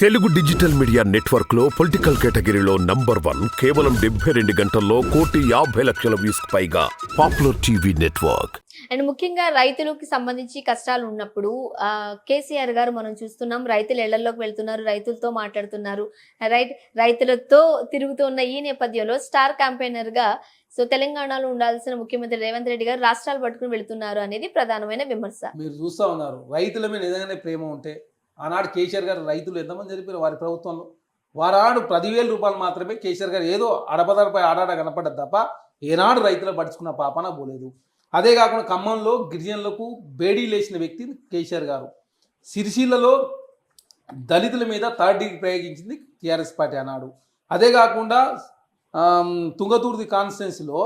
Telugu digital media నెట్వర్క్లో political కేటగిరీలో number one కేవలం డెబ్బై రెండు గంటల్లో కోటి యాభై లక్షల వ్యూస్ పైగా పాపులర్ టీవీ నెట్వర్క్. అండ్ ముఖ్యంగా రైతులకు సంబంధించి కష్టాలు ఉన్నప్పుడు ఆ, కేసీఆర్ గారు మనం చూస్తున్నాం రైతులు ఇళ్ళలోకి వెళ్తున్నారు రైతులతో మాట్లాడుతున్నారు. రైట్ రైతులతో తిరుగుతున్న ఈ నేపథ్యంలో స్టార్ క్యాంపెయినర్గా సో తెలంగాణలో ఉండాల్సిన ముఖ్యమంత్రి రేవంత్ రెడ్డి గారు రాష్ట్రాలు పట్టుకుని వెళ్తున్నారు అనేది ప్రధానమైన విమర్శ. మీరు చూస్తూ ఉన్నారు రైతుల మీద నిజంగానే ప్రేమ ఉంటే ఆనాడు కేసీఆర్ గారు రైతులు ఎంతమంది చనిపోయారు వారి ప్రభుత్వంలో? వారాడు పదివేల రూపాయలు మాత్రమే కేసీఆర్ గారు ఏదో అడపదడపై ఆడాడ కనపడ్డది తప్ప ఏనాడు రైతులు పడుచుకున్న పాపన పోలేదు. అదే కాకుండా ఖమ్మంలో గిరిజనులకు బేడీ లేచిన వ్యక్తి కేసీఆర్ గారు. సిరిసిల్లలో దళితుల మీద థర్డ్ డిగ్రీ ప్రయోగించింది టీఆర్ఎస్ పార్టీ అన్నాడు అదే కాకుండా ఆమ్, తుంగతుర్తి కాన్స్టిట్యున్సీలో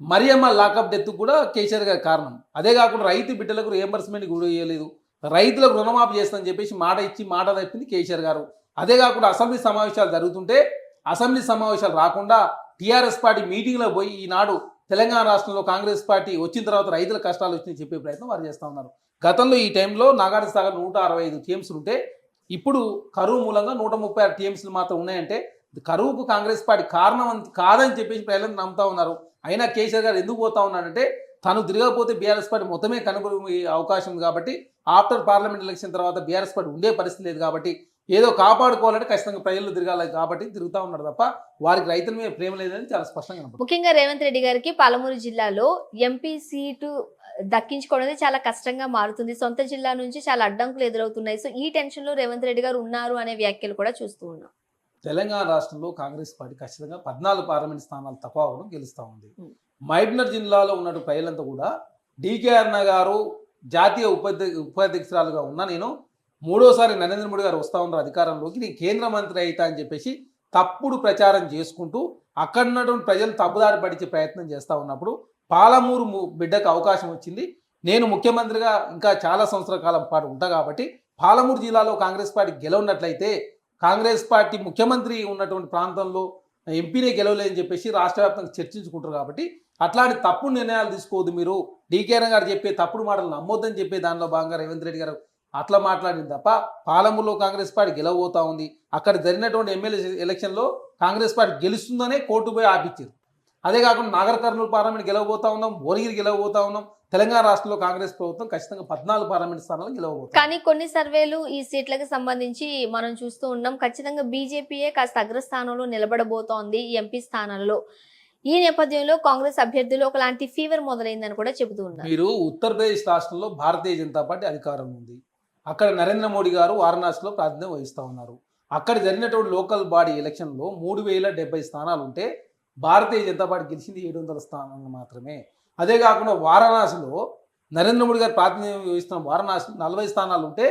మరియమ్మ లాకప్ డెత్ కూడా కేసీఆర్ గారి కారణం. అదే కాకుండా రైతు బిడ్డలకు రియంబర్స్మెంట్ కూడా ఇవ్వలేదు రైతులకు రుణమాఫీ చేస్తానని చెప్పేసి మాట ఇచ్చి మాట తప్పింది కేసీఆర్ గారు. అదే కాకుండా అసెంబ్లీ సమావేశాలు జరుగుతుంటే అసెంబ్లీ సమావేశాలు రాకుండా టీఆర్ఎస్ పార్టీ మీటింగ్లో పోయి ఈనాడు తెలంగాణ రాష్ట్రంలో కాంగ్రెస్ పార్టీ వచ్చిన తర్వాత రైతుల కష్టాలు వచ్చినాయి చెప్పే ప్రయత్నం వారు చేస్తూ ఉన్నారు. గతంలో ఈ టైంలో నాగార్జున సాగర్ నూట అరవై ఐదు టీఎంసీలు ఉంటే ఇప్పుడు కరువు మూలంగా నూట ముప్పై ఆరు టీఎంసీలు మాత్రం ఉన్నాయంటే కరువుకు కాంగ్రెస్ పార్టీ కారణం కాదని చెప్పేసి ప్రజలను నమ్ముతా ఉన్నారు. అయినా కేసీఆర్ గారు ఎందుకు పోతా ఉన్నాడంటే తను తిరగకపోతే బీఆర్ఎస్ పార్టీ మొత్తమే కనుగొనే అవకాశం ఉంది కాబట్టి ఆఫ్టర్ పార్లమెంట్ ఎలక్షన్ తర్వాత బీఆర్ఎస్ పార్టీ ఉండే పరిస్థితి లేదు కాబట్టి ఏదో కాపాడుకోవాలంటే ఖచ్చితంగా ప్రజలు తిరగాలి కాబట్టి తిరుగుతూ ఉన్నారు తప్ప వారికి రైతుల మీద ప్రేమ లేదని చాలా స్పష్టంగా. ముఖ్యంగా రేవంత్ రెడ్డి గారికి పాలమూరు జిల్లాలో ఎంపీ సీటు దక్కించుకోవడం చాలా కష్టంగా మారుతుంది సొంత జిల్లా నుంచి చాలా అడ్డంకులు ఎదురవుతున్నాయి సో ఈ టెన్షన్లో రేవంత్ రెడ్డి గారు ఉన్నారు అనే వ్యాఖ్యలు కూడా చూస్తూ ఉన్నాం తెలంగాణ రాష్ట్రంలో కాంగ్రెస్ పార్టీ ఖచ్చితంగా పద్నాలుగు పార్లమెంట్ స్థానాలు తక్కువ గెలుస్తూ ఉంది. మహబూబ్నగర్ జిల్లాలో ఉన్నటువంటి ప్రజలంతా కూడా డీకే అన్న గారు జాతీయ ఉపాధ్య ఉపాధ్యక్షురాలుగా ఉన్నా నేను మూడోసారి నరేంద్ర మోడీ గారు వస్తా ఉన్నారు అధికారంలోకి. నేను కేంద్ర మంత్రి అయితా అని చెప్పేసి తప్పుడు ప్రచారం చేసుకుంటూ అక్కడ ఉన్నటువంటి ప్రజలు తప్పుదారి పడిచే ప్రయత్నం చేస్తూ ఉన్నప్పుడు పాలమూరు ము- బిడ్డకు అవకాశం వచ్చింది. నేను ముఖ్యమంత్రిగా ఇంకా చాలా సంవత్సరాల కాలం పాటు ఉంటా కాబట్టి పాలమూరు జిల్లాలో కాంగ్రెస్ పార్టీ గెలవనట్లయితే కాంగ్రెస్ పార్టీ ముఖ్యమంత్రి ఉన్నటువంటి ప్రాంతంలో ఎంపీనే గెలవలేదని చెప్పేసి రాష్ట్ర వ్యాప్తంగా చర్చించుకుంటారు కాబట్టి అట్లాంటి తప్పుడు నిర్ణయాలు తీసుకోవద్దు మీరు. డీకేఆర్ గారు చెప్పే తప్పుడు మాటలు నమ్మొద్దని చెప్పే దానిలో భాగంగా రేవంత్ రెడ్డి గారు అట్లా మాట్లాడింది తప్ప పాలమూరులో కాంగ్రెస్ పార్టీ గెలవబోతా ఉంది. అక్కడ జరిగినటువంటి ఎమ్మెల్యే ఎలక్షన్లో కాంగ్రెస్ పార్టీ గెలుస్తుందనే కోర్టు పోయి ఆపించారు అదే కాకుండా నాగర్ కర్నూలు పార్లమెంట్ గెలవబోతా ఉన్నాం భువనగిరి గెలవబోతా ఉన్నాం తెలంగాణ రాష్ట్రంలో కాంగ్రెస్ ప్రభుత్వం ఖచ్చితంగా పద్నాలుగు పార్లమెంట్ స్థానాలు గెలవబోతుంది కానీ కొన్ని సర్వేలు ఈ సీట్లకు సంబంధించి మనం చూస్తూ ఉన్నాం. ఖచ్చితంగా బీజేపీయే కాస్త అగ్రస్థానంలో నిలబడబోతోంది ఎంపీ స్థానంలో. ఈ నేపథ్యంలో కాంగ్రెస్ అభ్యర్థులు ఒకలాంటి ఫీవర్ మొదలైందని కూడా చెబుతూ ఉన్నారు. మీరు ఉత్తరప్రదేశ్ రాష్ట్రంలో భారతీయ జనతా పార్టీ అధికారం ఉంది. అక్కడ నరేంద్ర మోడీ గారు వారణాసిలో ప్రాతినిధ్యం వహిస్తూ ఉన్నారు. అక్కడ జరిగినటువంటి లోకల్ బాడీ ఎలక్షన్లో మూడు వేల డెబ్బై స్థానాలు ఉంటే భారతీయ జనతా పార్టీ గెలిచింది ఏడు వందల స్థానాలు మాత్రమే. అదే కాకుండా వారణాసిలో నరేంద్ర మోడీ గారు ప్రాతినిధ్యం వహిస్తున్న వారణాసి నలభై స్థానాలు ఉంటే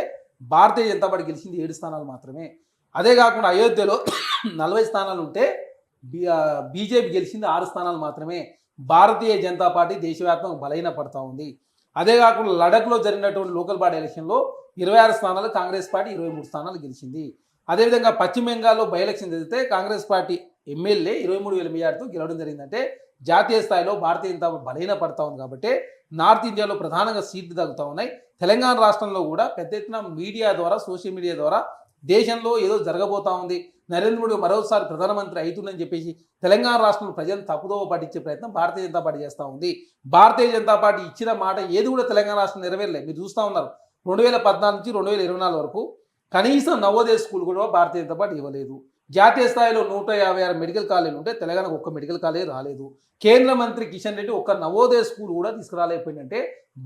భారతీయ జనతా పార్టీ గెలిచింది ఏడు స్థానాలు మాత్రమే. అదే కాకుండా అయోధ్యలో నలభై స్థానాలు ఉంటే బీజేపీ గెలిచింది ఆరు స్థానాలు మాత్రమే. భారతీయ జనతా పార్టీ దేశవ్యాప్తంగా బలహీన పడతా ఉంది. అదే కాకుండా లడఖ్లో జరిగినటువంటి లోకల్ బాడీ ఎలక్షన్లో ఇరవై ఆరు స్థానాలు కాంగ్రెస్ పార్టీ ఇరవై మూడు స్థానాలు గెలిచింది. అదేవిధంగా పశ్చిమ బెంగాల్లో బై ఎలక్షన్ జరిగితే కాంగ్రెస్ పార్టీ ఎమ్మెల్యే ఇరవై మూడు వేల మెజార్టీతో గెలవడం జరిగిందంటే జాతీయ స్థాయిలో భారతీయ జనతా బలహీన పడతా ఉంది కాబట్టి నార్త్ ఇండియాలో ప్రధానంగా సీట్లు తగ్గుతూ ఉన్నాయి. తెలంగాణ రాష్ట్రంలో కూడా పెద్ద ఎత్తున మీడియా ద్వారా సోషల్ మీడియా ద్వారా దేశంలో ఏదో జరగబోతా ఉంది. నరేంద్ర మోడీ మరోసారి ప్రధానమంత్రి అవుతుందని చెప్పేసి తెలంగాణ రాష్ట్రంలో ప్రజలను తప్పుదోవ పట్టించే ప్రయత్నం భారతీయ జనతా పార్టీ చేస్తూ ఉంది. భారతీయ జనతా పార్టీ ఇచ్చిన మాట ఏది కూడా తెలంగాణ రాష్ట్రం నెరవేరలేదు మీరు చూస్తూ ఉన్నారు. రెండు వేల పద్నాలుగు నుంచి రెండు వేల ఇరవై నాలుగు వరకు కనీసం నవోదయ స్కూల్ కూడా భారతీయ జనతా పార్టీ ఇవ్వలేదు. జాతీయ స్థాయిలో నూట యాభై ఆరు మెడికల్ కాలేజీలు ఉంటే తెలంగాణకు ఒక్క మెడికల్ కాలేజ్ రాలేదు. కేంద్ర మంత్రి కిషన్ రెడ్డి ఒక్క నవోదయ స్కూల్ కూడా తీసుకురాలేకపోయిందంటే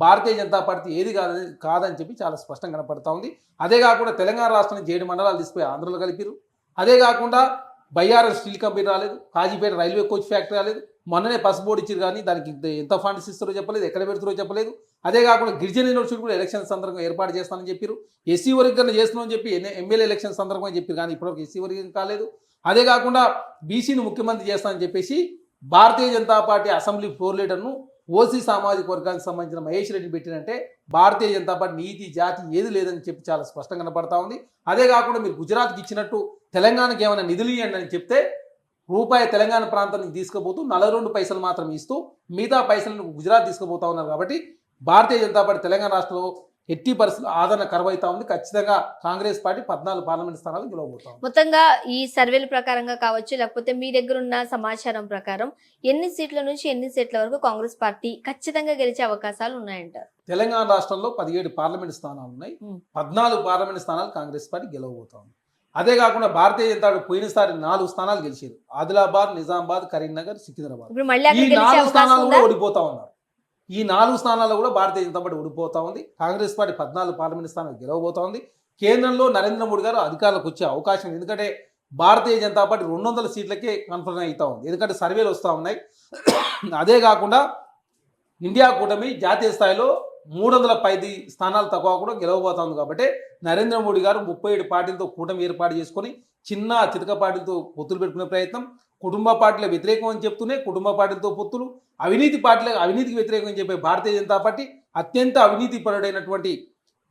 భారతీయ జనతా పార్టీ ఏది కాదని కాదని చెప్పి చాలా స్పష్టంగా కనపడతా ఉంది. అదే కాకుండా తెలంగాణ రాష్ట్రానికి ఏడు మండలాలు తీసుకుపోయి ఆంధ్రలో కలిపారు అదే కాకుండా బయ్యారం స్టీల్ కంపెనీ రాలేదు. కాజీపేట రైల్వే కోచ్ ఫ్యాక్టరీ రాలేదు. మొన్ననే పసు బోర్డు ఇచ్చారు కానీ దానికి ఎంత ఫండ్స్ ఇస్తారో చెప్పలేదు ఎక్కడ పెడతారో చెప్పలేదు. అదే కాకుండా గిరిజన యూనివర్సిటీ కూడా ఎలక్షన్ సందర్భంగా ఏర్పాటు చేస్తానని చెప్పారు ఎస్సీ వర్గీకరణ చేస్తున్నామని చెప్పి ఎమ్మెల్యే ఎలక్షన్ సందర్భంగా చెప్పారు కానీ ఇప్పటివరకు ఎస్సీ వర్గీకరణ కాలేదు. అదే కాకుండా బీసీని ముఖ్యమంత్రి చేస్తానని చెప్పేసి Bharatiya Janata party assembly floor లీడర్ను OC సామాజిక వర్గానికి సంబంధించిన మహేష్ రెడ్డి పెట్టినంటే భారతీయ జనతా పార్టీ నీతి జాతి ఏది లేదని చెప్పి చాలా స్పష్టంగా కనపడతా ఉంది. అదే కాకుండా మీరు గుజరాత్కి ఇచ్చినట్టు తెలంగాణకి ఏమైనా నిధులు ఇవ్వండి అని చెప్తే రూపాయి తెలంగాణ ప్రాంతానికి తీసుకుపోతూ నలభై రెండు పైసలు మాత్రం ఇస్తూ మిగతా పైసలను గుజరాత్ తీసుకుపోతా ఉన్నారు కాబట్టి భారతీయ జనతా పార్టీ తెలంగాణ రాష్ట్రంలో ఎట్టి పరిస్థితులు ఆదరణ కరువైతా ఉంది. ఖచ్చితంగా కాంగ్రెస్ పార్టీ పద్నాలుగు పార్లమెంట్ స్థానాలు గెలవబోతా ఉంది. మొత్తంగా ఈ సర్వేల ప్రకారంగా కావచ్చు లేకపోతే మీ దగ్గర ఉన్న సమాచారం ప్రకారం ఎన్ని సీట్ల నుంచి ఎన్ని సీట్ల వరకు కాంగ్రెస్ పార్టీ ఖచ్చితంగా గెలిచే అవకాశాలు ఉన్నాయంటారు తెలంగాణ రాష్ట్రంలో పదిహేడు పార్లమెంట్ స్థానాలు ఉన్నాయి. పద్నాలుగు పార్లమెంట్ స్థానాలు కాంగ్రెస్ పార్టీ గెలవబోతా ఉంది. అదే కాకుండా భారతీయ జనతా పార్టీ పోయినసారి నాలుగు స్థానాలు గెలిచారు. ఆదిలాబాద్ నిజామాబాద్ కరీంనగర్ సికింద్రాబాద్. ఈ నాలుగు స్థానాలు కూడా ఓడిపోతా ఉన్నారు. ఈ నాలుగు స్థానాల్లో కూడా భారతీయ జనతా పార్టీ ఓడిపోతా ఉంది. కాంగ్రెస్ పార్టీ పద్నాలుగు పార్లమెంట్ స్థానాలు గెలవబోతా ఉంది. కేంద్రంలో నరేంద్ర మోడీ గారు అధికారులకు వచ్చే అవకాశం. ఎందుకంటే భారతీయ జనతా పార్టీ రెండు వందల సీట్లకే కన్ఫర్మ్ అవుతా ఉంది. ఎందుకంటే సర్వేలు వస్తూ ఉన్నాయి. అదే కాకుండా ఇండియా కూటమి జాతీయ స్థాయిలో మూడు వందల పైది స్థానాలు తక్కువ కూడా గెలవబోతోంది కాబట్టి నరేంద్ర మోడీ గారు ముప్పై ఏడు పార్టీలతో కూటమి ఏర్పాటు చేసుకొని చిన్న చితక పార్టీలతో పొత్తులు పెట్టుకునే ప్రయత్నం కుటుంబ పార్టీల వ్యతిరేకం అని చెప్తూనే కుటుంబ పార్టీలతో పొత్తులు అవినీతి పార్టీల అవినీతికి వ్యతిరేకం అని చెప్పే భారతీయ జనతా పార్టీ అత్యంత అవినీతి పరుడైనటువంటి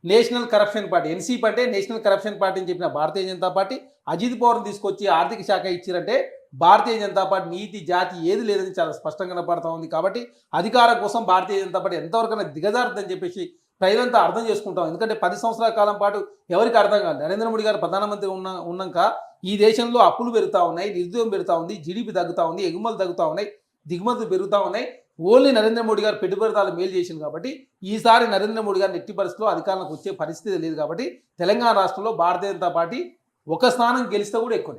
నేషనల్ కరప్షన్ పార్టీ ఎన్సీపీ అంటే నేషనల్ కరప్షన్ పార్టీ అని చెప్పిన భారతీయ జనతా పార్టీ అజిత్ పవర్ని తీసుకొచ్చి ఆర్థిక శాఖ ఇచ్చిరంటే భారతీయ జనతా పార్టీ నీతి జాతి ఏది లేదని చాలా స్పష్టంగా కనపడతా ఉంది. కాబట్టి అధికారం కోసం భారతీయ జనతా పార్టీ ఎంతవరకైనా దిగజారుతుందని చెప్పేసి ప్రజలంతా అర్థం చేసుకుంటాం. ఎందుకంటే పది సంవత్సరాల కాలం పాటు ఎవరికి అర్థం కాదు నరేంద్ర మోడీ గారు ప్రధానమంత్రి ఉన్న ఉన్నాక ఈ దేశంలో అప్పులు పెరుగుతూ ఉన్నాయి నిరుద్యోగం పెరుగుతూ ఉంది జీడిపి తగ్గుతూ ఉంది ఎగుమతులు తగ్గుతూ ఉన్నాయి దిగుమతులు పెరుగుతూ ఉన్నాయి. ఓన్లీ నరేంద్ర మోడీ గారు పెట్టుబడిదారులు మేలు చేసింది కాబట్టి ఈసారి నరేంద్ర మోడీ గారిని ఎట్టి పరిస్థితుల్లో అధికారంలోకి వచ్చే పరిస్థితి లేదు కాబట్టి తెలంగాణ రాష్ట్రంలో భారతీయ జనతా పార్టీ ఒక స్థానం గెలిస్తే కూడా ఎక్కువ.